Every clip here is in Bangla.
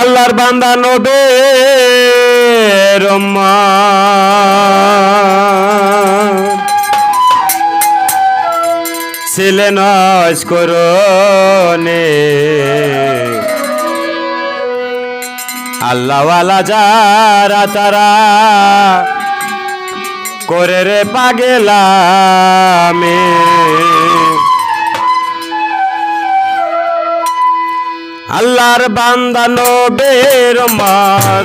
আল্লাহর বান্দা নবে ছিলেন করনে আল্লাহওয়ালা যারা তারা করে রে পাগেলামে। আল্লাহর বান্দা নবের মা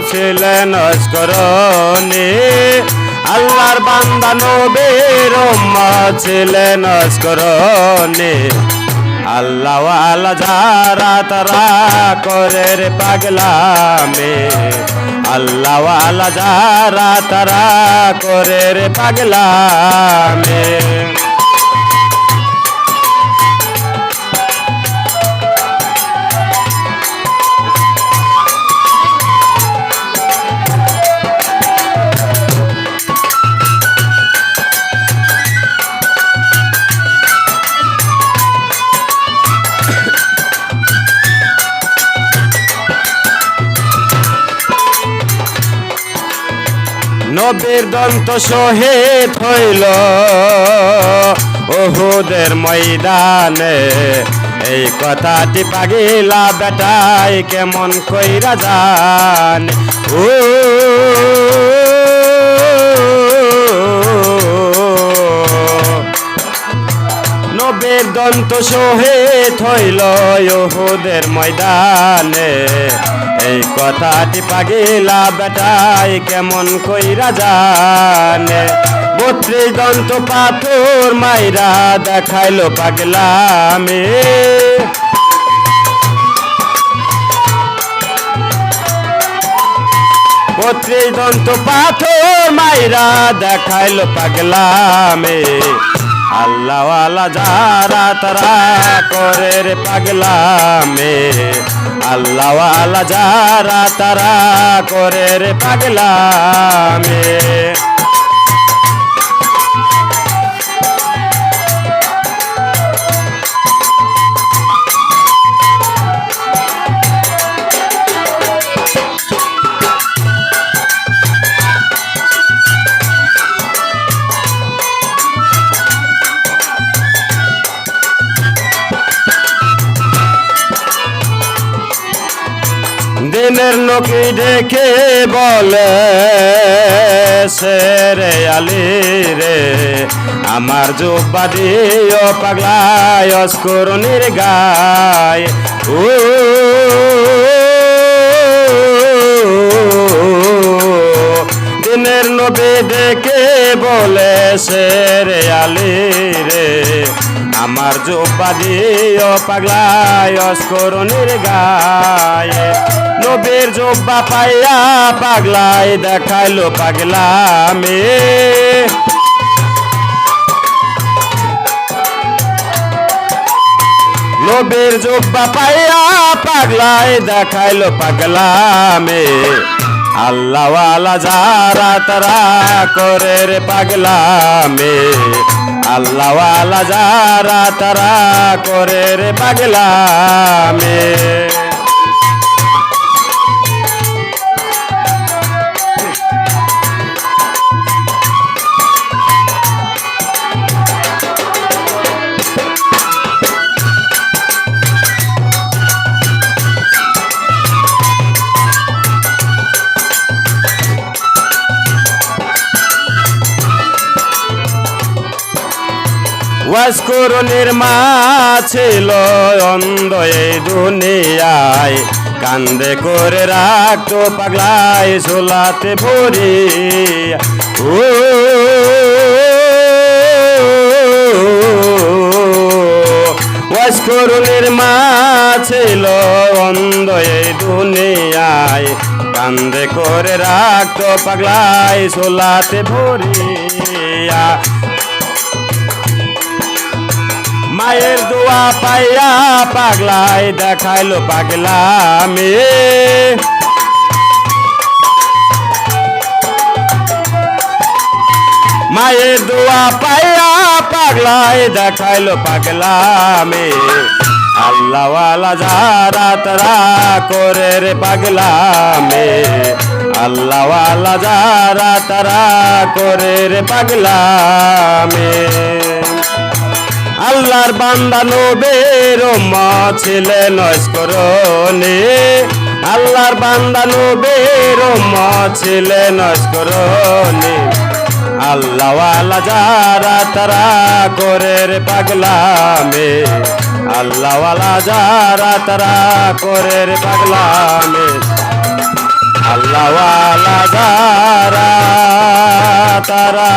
ছিলেন করনে আল্লাহর বান্দা নবের মা ছিলেন করনে আল্লাহ আল্লাহ যারা তারা করে রে পাগলামে। আল্লাহ আল্লাহ যারা তারা করে রে পাগলামে। নবীর দন্ত শহীদ হইল। ওহুদের ময়দানে এই কথাটি পাগিলা বেটাই কেমন কইরা জান? ও দন্ত সোহে হইল ইহুদের ময়দানে। এই কথাটি পাগিলা বেটাই কেমন কইরা জানে? বত্রিশ দন্ত পাথর মাইরা দেখাইলো পাগলামে। বত্রিশ দন্ত পাথর মাইরা দেখাইলো পাগলামে। আল্লাহ আল্লাহ যারা তারা করে রে পাগলামে আল্লাহ আল্লাহ যারা তারা করে রে পাগলামে দিনের নকি ডেকে বলে সেরে আলি রে, আমার জোব্বা দিও পাগলায় অস্করণের গায় ও, দিনের নবী ডেকে বলে সেরে আলি রে, আমার জোব্বা দিও পাগলায় অস্করণের গায়ে নবীর জোব্বা পাইয়া পাগলায় দেখাইলো পাগলামে। নবীর জোব্বা পাইয়া পাগলায় দেখাইলো পাগলামে। আল্লাহ আলা যারা তারা করে রে পাগলামে। আল্লাহ আলা যারা তারা করে রে পাগলামে। ওয়াসকরণের মা ছিল অন্ধ এই দুনিয়ায়। কান্দে করে রাখতো পাগলায় সোলাতে ভরি। ও ওয়াসকরণের মা ছিল অন্ধ এই দুনিয়ায়। কান্দে করে রাখতো পাগলায় সোলাতে ভরিয়া মায়ের দোয়া পাইয়া পাগলাই দেখাইলো পাগলামে। মায়ের দোয়া পাইয়া পাগলাই দেখাইলো পাগলামে। আল্লাহওয়ালা যারা তারা করে রে পাগলামে। আল্লাহওয়ালা যারা তারা করে রে পাগলামে। আল্লাহর বান্দা নবের মা ছিলে নস্করণে আল্লাহর বান্দা নবের মা ছিলে নস্করণে আল্লাহওয়ালা যারা তারা করে রে পাগলামে। আল্লাহওয়ালা যারা তারা করে রে পাগলামে। আল্লাহওয়ালা যারা তারা